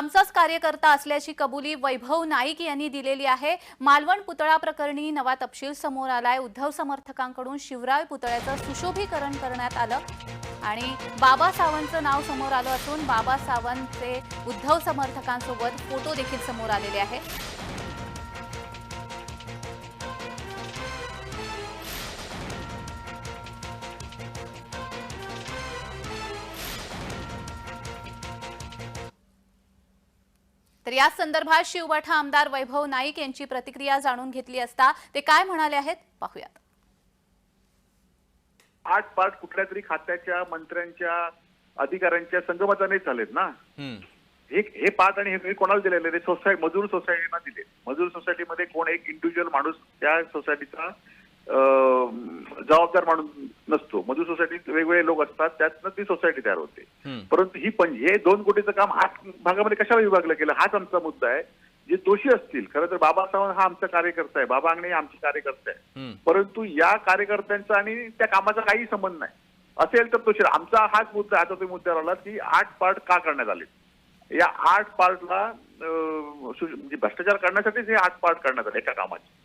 आमचाच कार्यकर्ता असल्याची कबुली वैभव नाईक यांनी दिलेली आहे. मालवण पुतळा प्रकरणी नवा तपशील समोर आलाय. उद्धव समर्थकांकडून शिवराय पुतळ्याचं सुशोभीकरण करण्यात आलं. आणि बाबा सावंतचं नाव समोर आलं असून बाबा सावंतचे उद्धव समर्थकांसोबत फोटो देखील समोर आलेले आहेत. तर या संदर्भात शिवबाठा आमदार वैभव नाईक यांची प्रतिक्रिया जाणून घेतली असता ते काय म्हणाले आहेत? पाहूयात. आठ पाच कुठल्या तरी खात्याच्या मंत्र्यांच्या अधिकाऱ्यांच्या संगमतानेच झालेत ना. हे हे पाच आणि हे कोणाला दिलेले ते सोसायटी मजूर सोसायटीना दिले मजूर सोसायटीमध्ये कोण एक इंडिव्हिज्युअल माणूस त्या सोसायटीचा जबाबदार माणूस नसतो. मजूर सोसायटीत वेगवेगळे लोक असतात त्यातनं ती सोसायटी तयार होते. परंतु ही पण हे दोन कोटीचं काम आठ भागामध्ये कशाला विभागलं गेलं हाच आमचा मुद्दा आहे. जे दोषी असतील खरं तर बाबा सावंत हा आमचा कार्यकर्ता आहे बाबा अंगणे हे आमचे कार्यकर्ते आहे. परंतु या कार्यकर्त्यांचा आणि त्या कामाचा काही संबंध नाही. असेल तर शिरा आमचा हाच मुद्दा आहे, आता तुम्ही मुद्द्यावर आला की आठ पार्ट का करण्यात आले? या आठ पार्टला म्हणजे भ्रष्टाचार करण्यासाठीच हे आठ पार्ट करण्यात आले एका कामाचे.